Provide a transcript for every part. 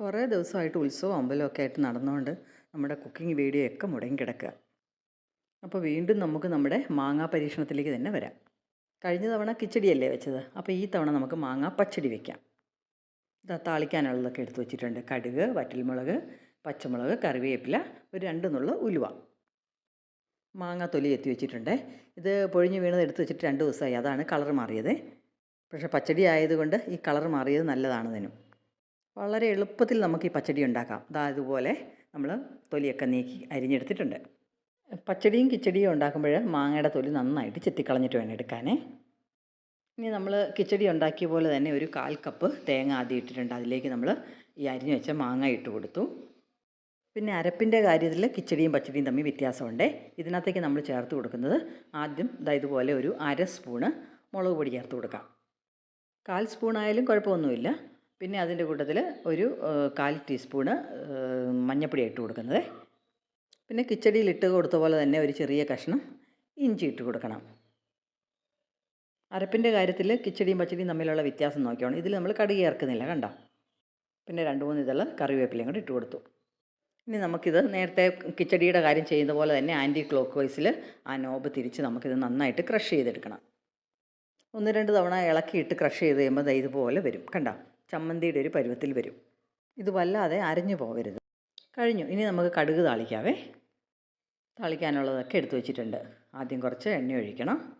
കുറേ ദിവസമായിട്ട് ഉത്സവം അമ്പലമൊക്കെ ആയിട്ട് നടന്നുകൊണ്ട് നമ്മുടെ കുക്കിംഗ് വീഡിയോ ഒക്കെ മുടങ്ങി കിടക്കുക. അപ്പോൾ വീണ്ടും നമുക്ക് നമ്മുടെ മാങ്ങാ പരീക്ഷണത്തിലേക്ക് തന്നെ വരാം. കഴിഞ്ഞ തവണ കിച്ചടിയല്ലേ വെച്ചത്? അപ്പോൾ ഈ തവണ നമുക്ക് മാങ്ങാ പച്ചടി വെക്കാം. ഇതാ താളിക്കാനുള്ളതൊക്കെ എടുത്ത് വെച്ചിട്ടുണ്ട്. കടുക് വറ്റൽമുളക് പച്ചമുളക് കറിവേപ്പില ഒരു രണ്ട് നുള്ള ഉലുവ. മാങ്ങ തൊലി എത്തി വെച്ചിട്ടുണ്ട്. ഇത് പൊഴിഞ്ഞ് വീണത് എടുത്ത് വെച്ചിട്ട് രണ്ട് ദിവസമായി. അതാണ് കളർ മാറിയത്. പക്ഷേ പച്ചടി ആയതുകൊണ്ട് ഈ കളർ മാറിയത് നല്ലതാണ് ഇതിനും. വളരെ എളുപ്പത്തിൽ നമുക്ക് ഈ പച്ചടി ഉണ്ടാക്കാം. അതാ ഇതുപോലെ നമ്മൾ തൊലിയൊക്കെ നീക്കി അരിഞ്ഞെടുത്തിട്ടുണ്ട്. പച്ചടിയും കിച്ചടിയും ഉണ്ടാക്കുമ്പോൾ മാങ്ങയുടെ തൊലി നന്നായിട്ട് ചെത്തിക്കളഞ്ഞിട്ട് വേണം എടുക്കാനേ. ഇനി നമ്മൾ കിച്ചടി ഉണ്ടാക്കിയ പോലെ തന്നെ ഒരു കാൽ കപ്പ് തേങ്ങ ആദ്യം ഇട്ടിട്ടുണ്ട്. അതിലേക്ക് നമ്മൾ ഈ അരിഞ്ഞു വെച്ച മാങ്ങ ഇട്ട് കൊടുത്തു. പിന്നെ അരപ്പിന്റെ കാര്യത്തിൽ കിച്ചടിയും പച്ചടിയും തമ്മിൽ വ്യത്യാസമുണ്ട്. ഇതിനകത്തേക്ക് നമ്മൾ ചേർത്ത് കൊടുക്കുന്നത് ആദ്യം ഇതുപോലെ ഒരു അര സ്പൂണ് മുളക് പൊടി ചേർത്ത് കൊടുക്കാം. കാൽ സ്പൂണായാലും കുഴപ്പമൊന്നുമില്ല. പിന്നെ അതിന്റെ കൂട്ടത്തിൽ ഒരു കാൽ ടീസ്പൂണ് മഞ്ഞപ്പൊടി ഇട്ട് കൊടുക്കുന്നത്. പിന്നെ കിച്ചടിയിൽ ഇട്ട് കൊടുത്ത പോലെ തന്നെ ഒരു ചെറിയ കഷ്ണം ഇഞ്ചി ഇട്ട് കൊടുക്കണം. അരപ്പിന്റെ കാര്യത്തിൽ കിച്ചടിയും പച്ചടിയും തമ്മിലുള്ള വ്യത്യാസം നോക്കിയാണ്. ഇതിൽ നമ്മൾ കടുക് ചേർക്കുന്നില്ല കണ്ടോ? പിന്നെ രണ്ട് മൂന്ന് ഇതൾ കറിവേപ്പിലയും കൂടി ഇട്ട് കൊടുത്തു. ഇനി നമുക്കിത് നേരത്തെ കിച്ചടിയുടെ കാര്യം ചെയ്യുന്ന പോലെ തന്നെ ആന്റി ക്ലോക്ക് വൈസിൽ ആ നോബ് തിരിച്ച് നമുക്കിത് നന്നായിട്ട് ക്രഷ് ചെയ്തെടുക്കണം. ഒന്ന് രണ്ട് തവണ ഇളക്കിയിട്ട് ക്രഷ് ചെയ്ത് കഴിയുമ്പോൾ ഇതുപോലെ വരും കണ്ടോ? ചമ്മന്തിയുടെ ഒരു പരുവത്തിൽ വരും. ഇത് വല്ലാതെ അരഞ്ഞു പോകരുത് കഴിഞ്ഞു. ഇനി നമുക്ക് കടുക് താളിക്കാവേ. താളിക്കാനുള്ളതൊക്കെ എടുത്തു വെച്ചിട്ടുണ്ട്. ആദ്യം കുറച്ച് എണ്ണ ഒഴിക്കണം.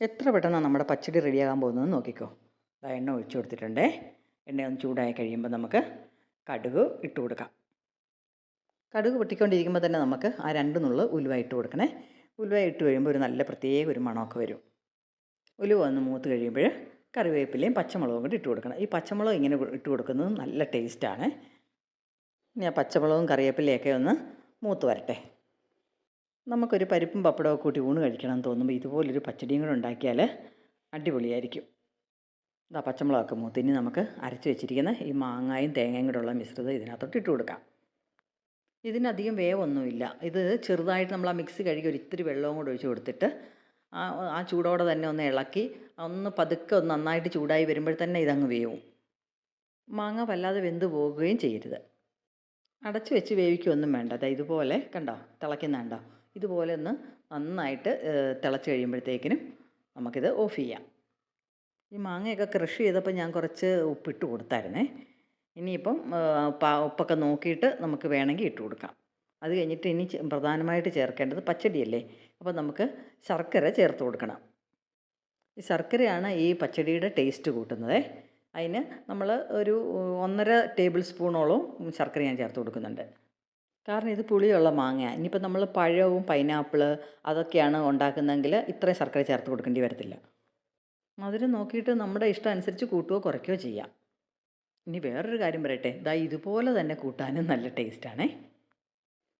എത്ര പെട്ടെന്നാണ് നമ്മുടെ പച്ചടി റെഡിയാകാൻ പോകുന്നത് നോക്കിക്കോ. ദാ എണ്ണ ഒഴിച്ചു കൊടുത്തിട്ടുണ്ടേ. എണ്ണ ഒന്ന് ചൂടായി കഴിയുമ്പോൾ നമുക്ക് കടുക് ഇട്ട് കൊടുക്കാം. കടുക് പൊട്ടിക്കൊണ്ടിരിക്കുമ്പോൾ തന്നെ നമുക്ക് ആ രണ്ട് നുള്ളു ഉലുവ ഇട്ട് കൊടുക്കണേ. ഉലുവ ഇട്ട് കഴിയുമ്പോൾ ഒരു നല്ല പ്രത്യേക ഒരു മണമൊക്കെ വരും. ഉലുവ ഒന്ന് മൂത്ത് കഴിയുമ്പോൾ കറിവേപ്പിലയും പച്ചമുളകും കൂടി ഇട്ട് കൊടുക്കണം. ഈ പച്ചമുളക് ഇങ്ങനെ ഇട്ട് കൊടുക്കുന്നത് നല്ല ടേസ്റ്റാണ് ഇനി ആ പച്ചമുളകും കറിവേപ്പിലയൊക്കെ ഒന്ന് മൂത്ത് വരട്ടെ. നമുക്കൊരു പരിപ്പും പപ്പടമൊക്കെ കൂട്ടി ഊണ് കഴിക്കണം എന്ന് തോന്നുമ്പോൾ ഇതുപോലൊരു പച്ചടിയും കൂടെ ഉണ്ടാക്കിയാൽ അടിപൊളിയായിരിക്കും. ഇതാ പച്ചമുളകൊക്കെ മൂത്ത്. ഇനി നമുക്ക് അരച്ച് വെച്ചിരിക്കുന്ന ഈ മാങ്ങായും തേങ്ങയും കൂടെ ഉള്ള മിശ്രിതം ഇതിനകത്തോട്ട് ഇട്ട് കൊടുക്കാം. ഇതിനധികം വേവൊന്നുമില്ല. ഇത് ചെറുതായിട്ട് നമ്മൾ ആ മിക്സി കഴുകി ഒരു ഇത്തിരി വെള്ളവും കൂടെ ഒഴിച്ച് കൊടുത്തിട്ട് ആ ആ ചൂടോടെ തന്നെ ഒന്ന് ഇളക്കി ഒന്ന് പതുക്കെ ഒന്ന് നന്നായിട്ട് ചൂടായി വരുമ്പോൾ തന്നെ ഇതങ്ങ് വേവും. മാങ്ങ വല്ലാതെ വെന്ത് പോകുകയും ചെയ്യരുത്. അടച്ചു വെച്ച് വേവിക്കുകയൊന്നും വേണ്ട. അതായത് ഇതുപോലെ കണ്ടോ? തിളയ്ക്കുന്ന കണ്ടോ ഇതുപോലെ ഒന്ന് നന്നായിട്ട് തിളച്ച് കഴിയുമ്പോഴത്തേക്കിനും നമുക്കിത് ഓഫ് ചെയ്യാം. ഈ മാങ്ങയൊക്കെ കൃഷി ചെയ്തപ്പോൾ ഞാൻ കുറച്ച് ഉപ്പിട്ട് കൊടുത്തായിരുന്നേ. ഇനിയിപ്പം ഉപ്പൊക്കെ നോക്കിയിട്ട് നമുക്ക് വേണമെങ്കിൽ ഇട്ട് കൊടുക്കാം. അത് കഴിഞ്ഞിട്ട് ഇനി പ്രധാനമായിട്ട് ചേർക്കേണ്ടത് പച്ചടിയല്ലേ? അപ്പോൾ നമുക്ക് ശർക്കര ചേർത്ത് കൊടുക്കണം. ഈ ശർക്കരയാണ് ഈ പച്ചടിയുടെ ടേസ്റ്റ് കൂട്ടുന്നത്. അതിന് നമ്മൾ ഒരു ഒന്നര ടേബിൾ സ്പൂണോളം ശർക്കര ഞാൻ ചേർത്ത് കൊടുക്കുന്നുണ്ട്. കാരണം ഇത് പുളിയുള്ള മാങ്ങ. ഇനിയിപ്പോൾ നമ്മൾ പഴവും പൈനാപ്പിൾ അതൊക്കെയാണ് ഉണ്ടാക്കുന്നതെങ്കിൽ ഇത്രയും ശർക്കര ചേർത്ത് കൊടുക്കേണ്ടി വരത്തില്ല. മധുരം നോക്കിയിട്ട് നമ്മുടെ ഇഷ്ടം അനുസരിച്ച് കൂട്ടുകയോ കുറയ്ക്കുകയോ ചെയ്യാം. ഇനി വേറൊരു കാര്യം പറയട്ടെ. ദാ ഇതുപോലെ തന്നെ കൂട്ടാനും നല്ല ടേസ്റ്റാണേ.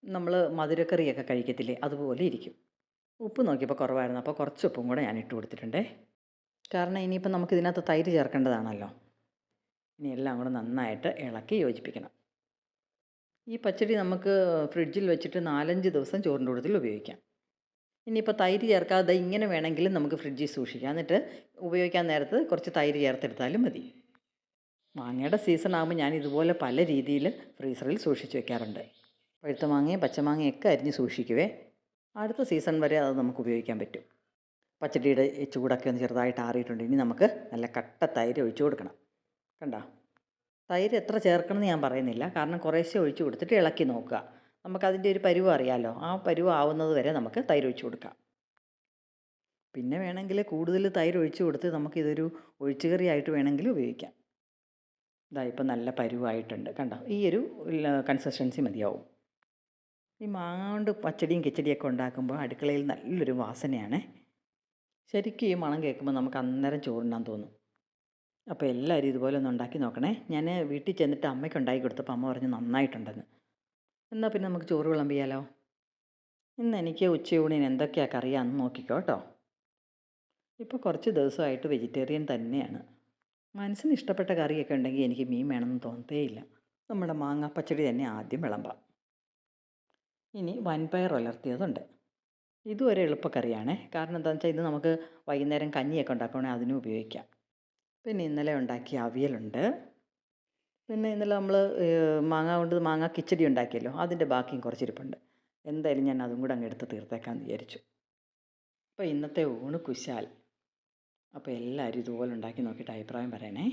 നമ്മൾ മധുരക്കറിയൊക്കെ കഴിക്കത്തില്ലേ? അതുപോലെ ഇരിക്കും. ഉപ്പ് നോക്കിയപ്പോൾ കുറവായിരുന്നു. അപ്പോൾ കുറച്ച് ഉപ്പും കൂടെ ഞാൻ ഇട്ട് കൊടുത്തിട്ടുണ്ടേ. കാരണം ഇനിയിപ്പോൾ നമുക്ക് ഇതിനകത്ത് തൈര് ചേർക്കേണ്ടതാണല്ലോ. ഇനി എല്ലാം കൂടെ നന്നായിട്ട് ഇളക്കി യോജിപ്പിക്കണം. ഈ പച്ചടി നമുക്ക് ഫ്രിഡ്ജിൽ വെച്ചിട്ട് നാലഞ്ച് ദിവസം ചോറിന്റെ കൂട്ടത്തിൽ ഉപയോഗിക്കാം. ഇനിയിപ്പോൾ തൈര് ചേർക്കാതെ ഇങ്ങനെ വേണമെങ്കിലും നമുക്ക് ഫ്രിഡ്ജിൽ സൂക്ഷിക്കാം. എന്നിട്ട് ഉപയോഗിക്കാൻ നേരത്ത് കുറച്ച് തൈര് ചേർത്തെടുത്താലും മതി. മാങ്ങയുടെ സീസൺ ആകുമ്പോൾ ഞാൻ ഇതുപോലെ പല രീതിയിൽ ഫ്രീസറിൽ സൂക്ഷിച്ച് വെക്കാറുണ്ട്. പഴുത്ത മാങ്ങയും പച്ചമാങ്ങയും ഒക്കെ അരിഞ്ഞ് സൂക്ഷിക്കുവേ. അടുത്ത സീസൺ വരെ അത് നമുക്ക് ഉപയോഗിക്കാൻ പറ്റും. പച്ചടിയുടെ ചൂടൊക്കെ ഒന്ന് ചെറുതായിട്ട് ആറിയിട്ടുണ്ട്. ഇനി നമുക്ക് നല്ല കട്ട തൈര് ഒഴിച്ചു കൊടുക്കണം. കണ്ടോ? തൈര് എത്ര ചേർക്കണമെന്ന് ഞാൻ പറയുന്നില്ല. കാരണം കുറേശ്ശെ ഒഴിച്ചു കൊടുത്തിട്ട് ഇളക്കി നോക്കുക. നമുക്കതിന്റെ ഒരു പരുവ് അറിയാമല്ലോ ആ പരുവ് ആവുന്നത് വരെ നമുക്ക് തൈര് ഒഴിച്ചു കൊടുക്കാം. പിന്നെ വേണമെങ്കിൽ കൂടുതൽ തൈര് ഒഴിച്ചു കൊടുത്ത് നമുക്കിതൊരു ഒഴിച്ചുകറിയായിട്ട് വേണമെങ്കിൽ ഉപയോഗിക്കാം. ഇതാ ഇപ്പം നല്ല പരുവായിട്ടുണ്ട്. കണ്ടോ? ഈ ഒരു കൺസിസ്റ്റൻസി മതിയാവും. ഈ മാങ്ങ കൊണ്ട് പച്ചടിയും കിച്ചടിയൊക്കെ ഉണ്ടാക്കുമ്പോൾ അടുക്കളയിൽ നല്ലൊരു വാസനയാണ്. ശരിക്കും ഈ മണം കേൾക്കുമ്പോൾ നമുക്ക് അന്നേരം ചോറിണ്ടാൻ തോന്നും. അപ്പോൾ എല്ലാവരും ഇതുപോലെ ഒന്ന് ഉണ്ടാക്കി നോക്കണേ. ഞാൻ വീട്ടിൽ ചെന്നിട്ട് അമ്മയ്ക്ക് ഉണ്ടാക്കി കൊടുത്തപ്പോൾ അമ്മ പറഞ്ഞു നന്നായിട്ടുണ്ടെന്ന്. എന്നാൽ പിന്നെ നമുക്ക് ചോറ് വിളമ്പിയാലോ? ഇന്ന് എനിക്ക് ഉച്ചയൂണിന് എന്തൊക്കെയാ കറിയാന്ന് നോക്കിക്കോ കേട്ടോ. ഇപ്പോൾ കുറച്ച് ദിവസമായിട്ട് വെജിറ്റേറിയൻ തന്നെയാണ്. മനസ്സിന് ഇഷ്ടപ്പെട്ട കറിയൊക്കെ ഉണ്ടെങ്കിൽ എനിക്ക് മീൻ വേണമെന്ന് തോന്നത്തേയില്ല. നമ്മുടെ മാങ്ങ പച്ചടി തന്നെ ആദ്യം വിളമ്പാം. ഇനി വൻപയർ ഉലർത്തിയതുണ്ട്. ഇതും ഒരു എളുപ്പക്കറിയാണ്. കാരണം എന്താണെന്ന് വെച്ചാൽ ഇത് നമുക്ക് വൈകുന്നേരം കഞ്ഞിയൊക്കെ ഉണ്ടാക്കുകയാണെങ്കിൽ അതിനും ഉപയോഗിക്കാം. പിന്നെ ഇന്നലെ ഉണ്ടാക്കിയ അവിയലുണ്ട്. പിന്നെ ഇന്നലെ നമ്മൾ മാങ്ങ കൊണ്ട് മാങ്ങ കിച്ചടി ഉണ്ടാക്കിയല്ലോ അതിന്റെ ബാക്കിയും കുറച്ചിരിപ്പുണ്ട് എന്തായാലും ഞാൻ അതും കൂടെ അങ്ങ് എടുത്ത് തീർത്തേക്കാമെന്ന് വിചാരിച്ചു. അപ്പോൾ ഇന്നത്തെ ഊണ് കുശാൽ. അപ്പോൾ എല്ലാവരും ഇതുപോലെ ഉണ്ടാക്കി നോക്കിയിട്ട് അഭിപ്രായം പറയണേ.